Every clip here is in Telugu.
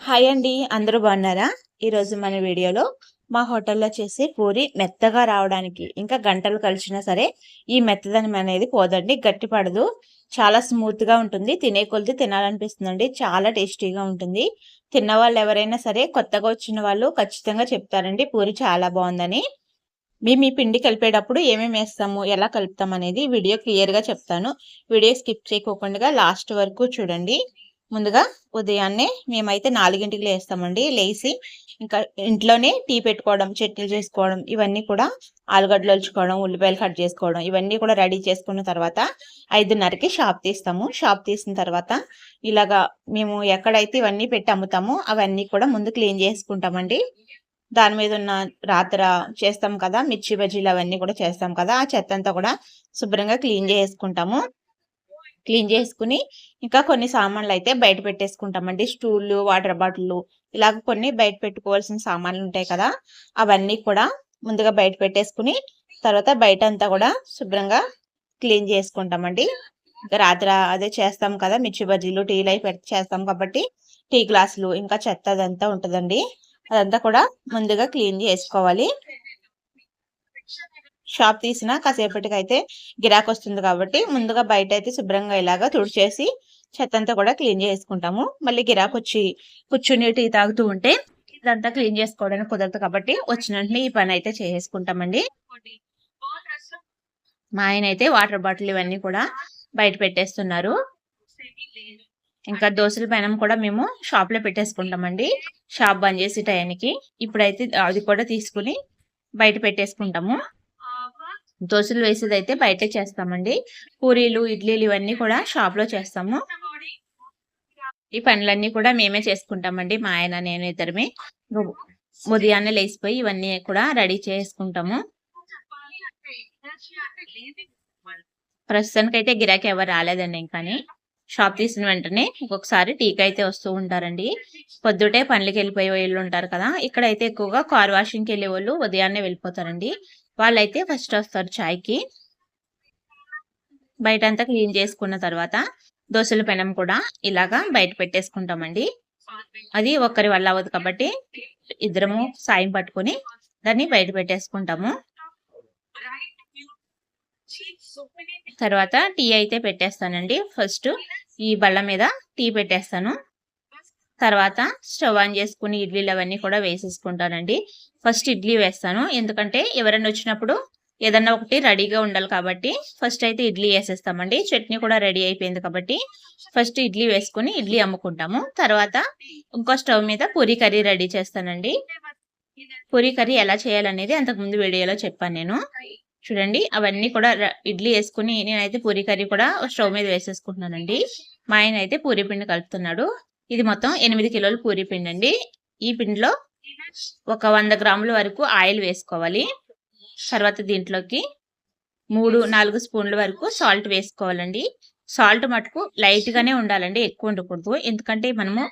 హాయ్ అండి అందరూ బాగున్నారా? ఈరోజు మన వీడియోలో మా హోటల్లో చేసే పూరి మెత్తగా రావడానికి ఇంకా గంటలు కలిసినా సరే ఈ మెత్తదనం అనేది పోదండి గట్టి పడదు చాలా స్మూత్గా ఉంటుంది తినే కొలిది తినాలనిపిస్తుందండి చాలా టేస్టీగా ఉంటుంది. తిన్న వాళ్ళు ఎవరైనా సరే కొత్తగా వచ్చిన వాళ్ళు ఖచ్చితంగా చెప్తారండి పూరి చాలా బాగుందని. మేము ఈ పిండి కలిపేటప్పుడు ఏమేమి వేస్తాము ఎలా కలుపుతాం అనేది వీడియో క్లియర్గా చెప్తాను. వీడియో స్కిప్ చేయకోకుండా లాస్ట్ వరకు చూడండి. ముందుగా ఉదయాన్నే మేమైతే నాలుగింటికి లేస్తామండి. లేచి ఇంకా ఇంట్లోనే టీ పెట్టుకోవడం చట్నీలు చేసుకోవడం ఇవన్నీ కూడా ఆలుగడ్డలు ఒలుచుకోవడం ఉల్లిపాయలు కట్ చేసుకోవడం ఇవన్నీ కూడా రెడీ చేసుకున్న తర్వాత ఐదున్నరకి షాప్ తీస్తాము. షాప్ తీసిన తర్వాత ఇలాగా మేము ఎక్కడైతే ఇవన్నీ పెట్టి అమ్ముతామో అవన్నీ కూడా ముందు క్లీన్ చేసుకుంటామండి. దాని మీద ఉన్న రాత్ర చేస్తాం కదా మిర్చి బజ్జీలు అవన్నీ కూడా చేస్తాం కదా ఆ చెత్త అంతా కూడా శుభ్రంగా క్లీన్ చేసుకుంటాము. క్లీన్ చేసుకుని ఇంకా కొన్ని సామాన్లు అయితే బయట పెట్టేసుకుంటామండి స్టూళ్ళు వాటర్ బాటిల్ ఇలాగ కొన్ని బయట పెట్టుకోవాల్సిన సామాన్లు ఉంటాయి కదా అవన్నీ కూడా ముందుగా బయట పెట్టేసుకుని తర్వాత బయట అంతా కూడా శుభ్రంగా క్లీన్ చేసుకుంటామండి. రాత్రి అదే చేస్తాం కదా మిర్చి బజ్జీలు టీలు లైఫ్ చేస్తాం కాబట్టి టీ గ్లాసులు ఇంకా చెత్త అదంతా ఉంటుందండి. అదంతా కూడా ముందుగా క్లీన్ చేసుకోవాలి. షాప్ తీసిన కాసేపటికి అయితే గిరాక్ వస్తుంది కాబట్టి ముందుగా బయట అయితే శుభ్రంగా ఇలాగా తుడిచేసి చెత్తంతా కూడా క్లీన్ చేసుకుంటాము. మళ్ళీ గిరాక్ వచ్చి కూర్చుని టీ తాగుతూ ఉంటే ఇదంతా క్లీన్ చేసుకోవడానికి కుదరదు కాబట్టి వచ్చిన వెంటనే ఈ పని అయితే చేసుకుంటామండి. మా ఆయన అయితే వాటర్ బాటిల్ ఇవన్నీ కూడా బయట పెట్టేస్తున్నారు. ఇంకా దోశల పైన కూడా మేము షాప్లో పెట్టేసుకుంటామండి. షాప్ బంద్ చేసే టయానికి ఇప్పుడైతే అది కూడా తీసుకుని బయట పెట్టేసుకుంటాము. దోశలు వేసేది అయితే బయటే చేస్తామండి. పూరీలు ఇడ్లీలు ఇవన్నీ కూడా షాప్లో చేస్తాము. ఈ పనులన్నీ కూడా మేమే చేసుకుంటామండి. మా ఆయన నేను ఇద్దరమే. ఉదయాన్నే లేచిపోయి ఇవన్నీ కూడా రెడీ చేసుకుంటాము. ప్రస్తుతానికైతే గిరాకీ ఎవరు రాలేదండి ఇంకాని. షాప్ తీసిన వెంటనే ఒక్కొక్కసారి టీకి అయితే వస్తూ ఉంటారండి. పొద్దుటే పనులకి వెళ్ళిపోయే వాళ్ళు ఉంటారు కదా. ఇక్కడైతే ఎక్కువగా కార్ వాషింగ్కి వెళ్ళే వాళ్ళు ఉదయాన్నే వెళ్ళిపోతారండి. వాళ్ళైతే ఫస్ట్ వస్తారు చాయ్కి. బయట అంతా క్లీన్ చేసుకున్న తర్వాత దోశల పెనం కూడా ఇలాగా బయట పెట్టేసుకుంటామండి. అది ఒక్కరి వల్ల అవ్వదు కాబట్టి ఇద్దరము సాయం పట్టుకొని దాన్ని బయట పెట్టేసుకుంటాము. తర్వాత టీ అయితే పెట్టేస్తానండి. ఫస్ట్ ఈ బల్ల మీద టీ పెట్టేస్తాను. తర్వాత స్టవ్ ఆన్ చేసుకుని ఇడ్లీలు అవన్నీ కూడా వేసేసుకుంటానండి. ఫస్ట్ ఇడ్లీ వేస్తాను. ఎందుకంటే ఎవరైనా వచ్చినప్పుడు ఏదన్నా ఒకటి రెడీగా ఉండాలి కాబట్టి ఫస్ట్ అయితే ఇడ్లీ వేసేస్తామండి. చట్నీ కూడా రెడీ అయిపోయింది కాబట్టి ఫస్ట్ ఇడ్లీ వేసుకుని ఇడ్లీ అమ్ముకుంటాము. తర్వాత ఇంకో స్టవ్ మీద పూరీ కర్రీ రెడీ చేస్తానండి. పూరీ కర్రీ ఎలా చేయాలనేది అంతకుముందు వీడియోలో చెప్పాను నేను. చూడండి అవన్నీ కూడా ఇడ్లీ వేసుకుని నేనైతే పూరీ కర్రీ కూడా స్టవ్ మీద వేసేసుకుంటున్నానండి. మా ఆయన అయితే పూరీ పిండి కలుపుతున్నాడు. ఇది మొత్తం ఎనిమిది కిలోల పూరీ పిండి అండి ఈ పిండిలో ఒక వంద గ్రాముల వరకు ఆయిల్ వేసుకోవాలి. తర్వాత దీంట్లోకి మూడు నాలుగు స్పూన్ల వరకు సాల్ట్ వేసుకోవాలండి. సాల్ట్ మటుకు లైట్గానే ఉండాలండి ఎక్కువ ఉండకూడదు. ఎందుకంటే మనము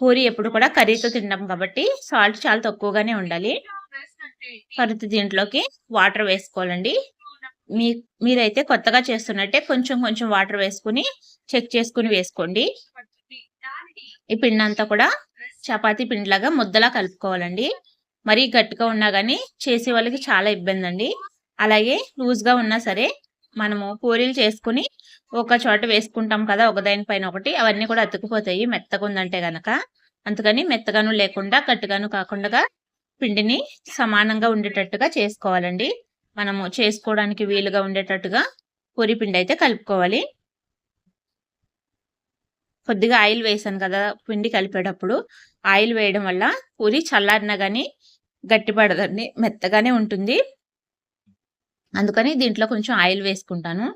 పూరి ఎప్పుడు కూడా కర్రీతో తిన్నాం కాబట్టి సాల్ట్ చాలా తక్కువగానే ఉండాలి. తర్వాత దీంట్లోకి వాటర్ వేసుకోవాలండి. మీ మీరైతే కొత్తగా చేస్తున్నట్టే కొంచెం కొంచెం వాటర్ వేసుకుని చెక్ చేసుకుని వేసుకోండి. ఈ పిండి అంతా కూడా చపాతీ పిండిలాగా ముద్దలా కలుపుకోవాలండి. మరీ గట్టిగా ఉన్నా కానీ చేసే వాళ్ళకి చాలా ఇబ్బంది అండి అలాగే లూజ్గా ఉన్నా సరే మనము పూరీలు చేసుకుని ఒక చోట వేసుకుంటాం కదా ఒకదాని ఒకటి అవన్నీ కూడా అతుకుపోతాయి మెత్తగా ఉందంటే గనక. అందుకని మెత్తగాను లేకుండా గట్టిగాను కాకుండా పిండిని సమానంగా ఉండేటట్టుగా చేసుకోవాలండి. మనము చేసుకోవడానికి వీలుగా ఉండేటట్టుగా పూరి పిండి అయితే కలుపుకోవాలి. కొద్దిగా ఆయిల్ వేసాను కదా పిండి కలిపేటప్పుడు. ఆయిల్ వేయడం వల్ల పూరి చల్లారినా కానీ గట్టిపడదండి మెత్తగానే ఉంటుంది. అందుకని దీంట్లో కొంచెం ఆయిల్ వేసుకుంటాను.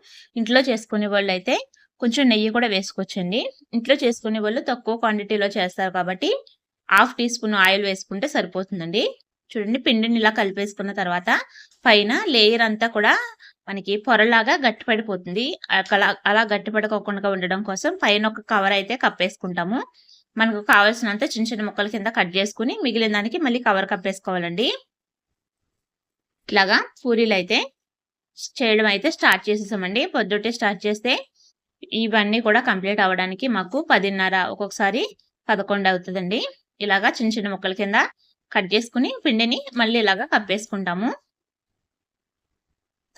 ఇంట్లో చేసుకునే వాళ్ళు అయితే కొంచెం నెయ్యి కూడా వేసుకోవచ్చండి. ఇంట్లో చేసుకునే వాళ్ళు తక్కువ క్వాంటిటీలో చేస్తారు కాబట్టి హాఫ్ టీ స్పూన్ ఆయిల్ వేసుకుంటే సరిపోతుందండి. చూడండి పిండిని ఇలా కలిపేసుకున్న తర్వాత పైన లేయర్ అంతా కూడా మనకి పొరలాగా గట్టిపడిపోతుంది. అలా అలా గట్టిపడకోకుండా ఉండడం కోసం పైన ఒక కవర్ అయితే కప్పేసుకుంటాము. మనకు కావాల్సినంత చిన్న చిన్న ముక్కల కింద కట్ చేసుకుని మిగిలిన దానికి మళ్ళీ కవర్ కప్పేసుకోవాలండి. ఇట్లాగా పూరీలు అయితే చేయడం అయితే స్టార్ట్ చేసేసామండి. పొద్దుటే స్టార్ట్ చేస్తే ఇవన్నీ కూడా కంప్లీట్ అవ్వడానికి మాకు పదిన్నర ఒక్కొక్కసారి పదకొండు అవుతుందండి. ఇలాగా చిన్న చిన్న ముక్కల కింద కట్ చేసుకుని పిండిని మళ్ళీ ఇలాగా కప్పేసుకుంటాము.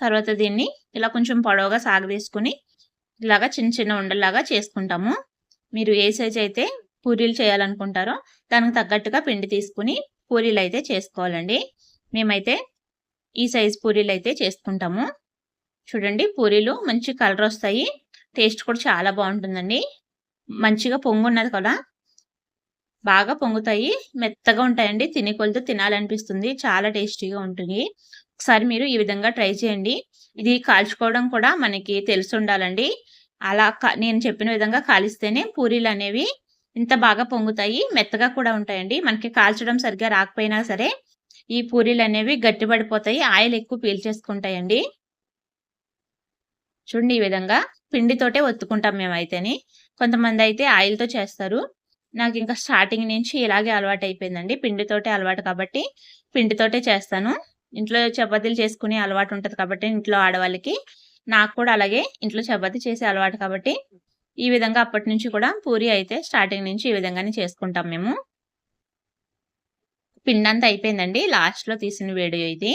తర్వాత దీన్ని ఇలా కొంచెం పొడవుగా సాగదీసుకుని ఇలాగా చిన్న చిన్న ఉండలాగా చేసుకుంటాము. మీరు ఏ సైజ్ అయితే పూరీలు చేయాలనుకుంటారో దానికి తగ్గట్టుగా పిండి తీసుకుని పూరీలు అయితే చేసుకోవాలండి. మేమైతే ఈ సైజ్ పూరీలు అయితే చేసుకుంటాము. చూడండి పూరీలు మంచి కలర్ వస్తాయి. టేస్ట్ కూడా చాలా బాగుంటుందండి. మంచిగా పొంగు ఉన్నది కదా. బాగా పొంగుతాయి. మెత్తగా ఉంటాయండి. తినే కొలతో తినాలనిపిస్తుంది. చాలా టేస్టీగా ఉంటుంది. ఒకసారి మీరు ఈ విధంగా ట్రై చేయండి. ఇది కాల్చుకోవడం కూడా మనకి తెలిసి ఉండాలండి అలా నేను చెప్పిన విధంగా కాలిస్తేనే పూరీలు అనేవి ఇంత బాగా పొంగుతాయి మెత్తగా కూడా ఉంటాయండి. మనకి కాల్చడం సరిగ్గా రాకపోయినా సరే ఈ పూరీలు అనేవి గట్టిపడిపోతాయి ఆయిల్ ఎక్కువ పీల్చేసుకుంటాయండి. చూడండి ఈ విధంగా పిండితోటే ఒత్తుకుంటాం మేమైతేని. కొంతమంది అయితే ఆయిల్తో చేస్తారు. నాకు ఇంకా స్టార్టింగ్ నుంచి ఇలాగే అలవాటు అయిపోయిందండి పిండితోటే అలవాటు కాబట్టి పిండితోటే చేస్తాను. ఇంట్లో చపాతీలు చేసుకునే అలవాటు ఉంటుంది కాబట్టి ఇంట్లో ఆడవాళ్ళకి నాకు కూడా అలాగే ఇంట్లో చపాతీ చేసే అలవాటు కాబట్టి ఈ విధంగా అప్పటి నుంచి కూడా పూరి అయితే స్టార్టింగ్ నుంచి ఈ విధంగానే చేసుకుంటాం మేము. పిండంతా అయిపోయిందండి లాస్ట్లో తీసిన వీడియో ఇది.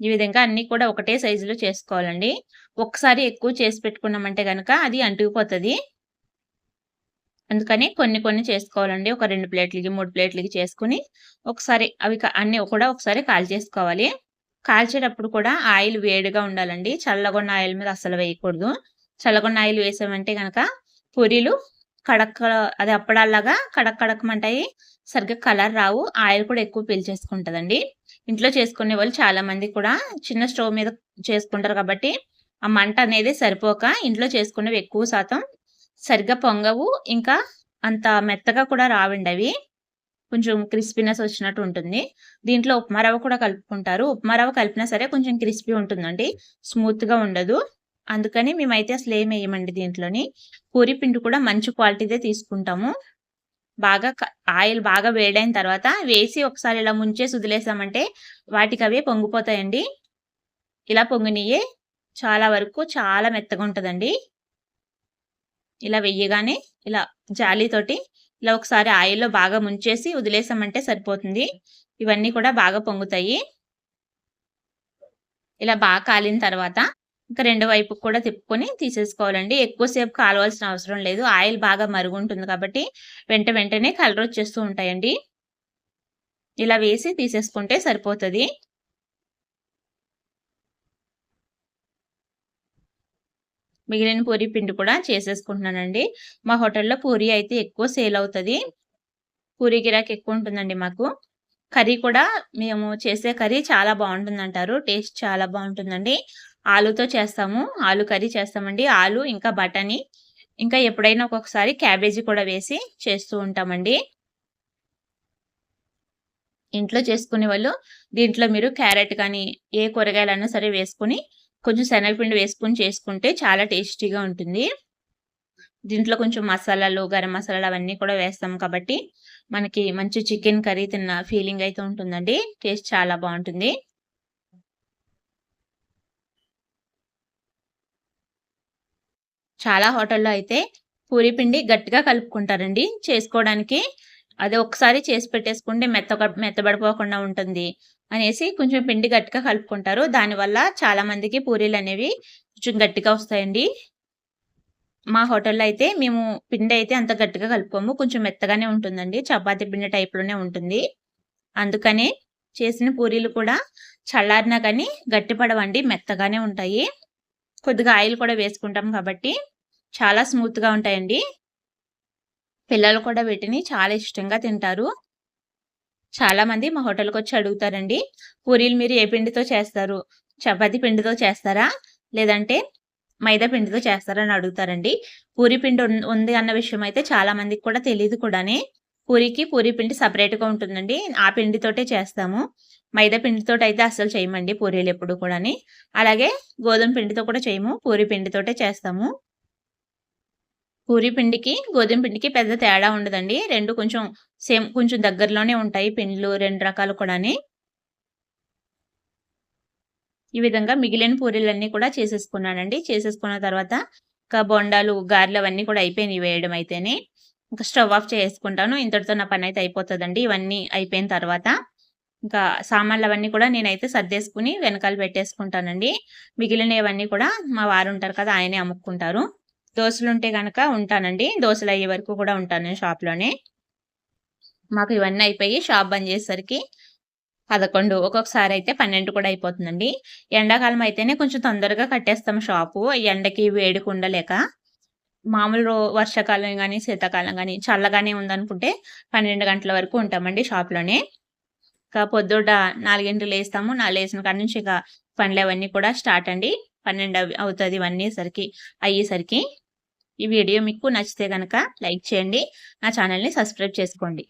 ఈ విధంగా అన్నీ కూడా ఒకటే సైజులో చేసుకోవాలండి. ఒకసారి ఎక్కువ చేసి పెట్టుకున్నామంటే కనుక అది అంటుకుపోతుంది. అందుకని కొన్ని కొన్ని చేసుకోవాలండి. ఒక రెండు ప్లేట్లకి మూడు ప్లేట్లకి చేసుకుని ఒకసారి అవి అన్ని కూడా ఒకసారి కాల్ చేసుకోవాలి. కాల్చేటప్పుడు కూడా ఆయిల్ వేడిగా ఉండాలండి. చల్లగొన్న ఆయిల్ మీద అసలు వేయకూడదు. చల్లగొన్న ఆయిల్ వేసామంటే కనుక పూరీలు కడక్ అది అప్పడాలాగా కడక్ కడకమంటాయి సరిగ్గా కలర్ రావు. ఆయిల్ కూడా ఎక్కువ పీల్చేసుకుంటుందండి. ఇంట్లో చేసుకునే వాళ్ళు చాలా మంది కూడా చిన్న స్టవ్ మీద చేసుకుంటారు కాబట్టి ఆ మంట అనేది సరిపోక ఇంట్లో చేసుకునేవి ఎక్కువ శాతం సరిగ్గా పొంగవు. ఇంకా అంత మెత్తగా కూడా రావండి అవి కొంచెం క్రిస్పీనెస్ వచ్చినట్టు ఉంటుంది. దీంట్లో ఉప్మా రవ్వ కూడా కలుపుకుంటారు. ఉప్మా రవ్వ కలిపినా సరే కొంచెం క్రిస్పీ ఉంటుందండి. స్మూత్గా ఉండదు. అందుకని మేమైతే అసలు ఏం వేయమండి దీంట్లోని. పూరి పిండి కూడా మంచి క్వాలిటీదే తీసుకుంటాము. బాగా ఆయిల్ బాగా వేడైన తర్వాత వేసి ఒకసారి ఇలా ముంచేసి వదిలేసామంటే వాటికి అవే పొంగిపోతాయండి. ఇలా పొంగినయే చాలా వరకు చాలా మెత్తగా ఉంటుందండి. ఇలా వెయ్యగానే ఇలా జాలీతోటి ఇలా ఒకసారి ఆయిల్లో బాగా ముంచేసి వదిలేసామంటే సరిపోతుంది. ఇవన్నీ కూడా బాగా పొంగుతాయి. ఇలా బాగా కాలిన తర్వాత ఇంకా రెండు వైపు కూడా తిప్పుకొని తీసేసుకోవాలండి. ఎక్కువసేపు కాలవలసిన అవసరం లేదు. ఆయిల్ బాగా మరుగుంటుంది కాబట్టి వెంట వెంటనే కలర్ వచ్చేస్తూ ఉంటాయండి. ఇలా వేసి తీసేసుకుంటే సరిపోతుంది. మిగిలిన పూరి పిండి కూడా చేసేసుకుంటున్నానండి. మా హోటల్లో పూరి అయితే ఎక్కువ సేల్ అవుతుంది. పూరి గిరాక్ ఎక్కువ ఉంటుందండి మాకు. కర్రీ కూడా మేము చేసే కర్రీ చాలా బాగుంటుంది అంటారు టేస్ట్ చాలా బాగుంటుందండి. ఆలుతో చేస్తాము. ఆలు కర్రీ చేస్తామండి. ఆలు ఇంకా బటానీ ఇంకా ఎప్పుడైనా ఒక్కొక్కసారి క్యాబేజీ కూడా వేసి చేస్తూ ఉంటామండి. ఇంట్లో చేసుకునే వాళ్ళు దీంట్లో మీరు క్యారెట్ కానీ ఏ కూరగాయలైనా సరే వేసుకుని కొంచెం శనగపిండి వేసుకొని చేసుకుంటే చాలా టేస్టీగా ఉంటుంది. దీంట్లో కొంచెం మసాలాలు గరం మసాలాలు అవన్నీ కూడా వేస్తాం కాబట్టి మనకి మంచి చికెన్ కర్రీ తిన్న ఫీలింగ్ అయితే ఉంటుందండి. టేస్ట్ చాలా బాగుంటుంది. చాలా హోటల్లో అయితే పూరి పిండి గట్టిగా కలుపుకుంటారండి. చేసుకోవడానికి అది ఒకసారి చేసి పెట్టేసుకుంటే మెత్త మెత్తబడిపోకుండా ఉంటుంది. అనేసి కొంచెం పిండి గట్టిగా కలుపుకుంటారు. దానివల్ల చాలామందికి పూరీలు అనేవి కొంచెం గట్టిగా వస్తాయండి. మా హోటల్లో అయితే మేము పిండి అయితే అంత గట్టిగా కలుపుకోము. కొంచెం మెత్తగానే ఉంటుందండి. చపాతీ పిండి టైప్లోనే ఉంటుంది. అందుకనే చేసిన పూరీలు కూడా చల్లారినా కానీ గట్టిపడవండి మెత్తగానే ఉంటాయి. కొద్దిగా ఆయిల్ కూడా వేసుకుంటాం కాబట్టి చాలా స్మూత్గా ఉంటాయండి. పిల్లలు కూడా వీటిని చాలా ఇష్టంగా తింటారు. చాలా మంది మా హోటల్కి వచ్చి అడుగుతారండి పూరీలు మీరు ఏ పిండితో చేస్తారు? చపాతి పిండితో చేస్తారా? లేదంటే మైదా పిండితో చేస్తారని అడుగుతారండి. పూరి పిండి ఉంది అన్న విషయం అయితే చాలా మందికి కూడా తెలియదు కూడానే. పూరికి పూరి పిండి సపరేట్గా ఉంటుందండి. ఆ పిండితోటే చేస్తాము. మైదా పిండితో అయితే అస్సలు చేయమండి పూరీలు ఎప్పుడు కూడాని. అలాగే గోధుమ పిండితో కూడా చేయము. పూరి పిండితోటే చేస్తాము. పూరి పిండికి గోధుమ పిండికి పెద్ద తేడా ఉండదండి. రెండు కొంచెం సేమ్ కొంచెం దగ్గరలోనే ఉంటాయి పిండ్లు రెండు రకాలు కూడాని. ఈ విధంగా మిగిలిన పూరీలన్నీ కూడా చేసేసుకున్నానండి. చేసేసుకున్న తర్వాత ఇంకా బొండాలు గారెలు అవన్నీ కూడా అయిపోయినాయి వేయడం అయితేనే. ఇంకా స్టవ్ ఆఫ్ చేసుకుంటాను. ఇంతటితో నా పని అయితే అయిపోతుందండి. ఇవన్నీ అయిపోయిన తర్వాత ఇంకా సామాన్లు అవన్నీ కూడా నేనైతే సర్దేసుకుని వెనకాల పెట్టేసుకుంటానండి. మిగిలినవన్నీ కూడా మా వారు ఉంటారు కదా ఆయనే అమ్ముకుంటారు. దోశలు ఉంటే కనుక ఉంటానండి. దోశలు అయ్యే వరకు కూడా ఉంటాను నేను షాప్లోనే. మాకు ఇవన్నీ అయిపోయి షాప్ బంద్ చేసేసరికి పదకొండు ఒక్కొక్కసారి అయితే పన్నెండు కూడా అయిపోతుందండి. ఎండాకాలం అయితేనే కొంచెం తొందరగా కట్టేస్తాం షాపు. ఎండకి వేడికి ఉండలేక మామూలు వర్షాకాలం కానీ శీతాకాలం కానీ చల్లగానే ఉందనుకుంటే పన్నెండు గంటల వరకు ఉంటామండి షాప్లోనే. ఇంకా పొద్దుట నాలుగింటి లేస్తాము. నా లేచిన కాడ నుంచి ఇక పనులు అవన్నీ కూడా స్టార్ట్ అండి. పన్నెండు అవుతుంది ఇవన్నీ సరికి అయ్యేసరికి. ఈ వీడియో మీకు నచ్చితే కనుక లైక్ చేయండి. నా ఛానల్ని సబ్స్క్రైబ్ చేసుకోండి.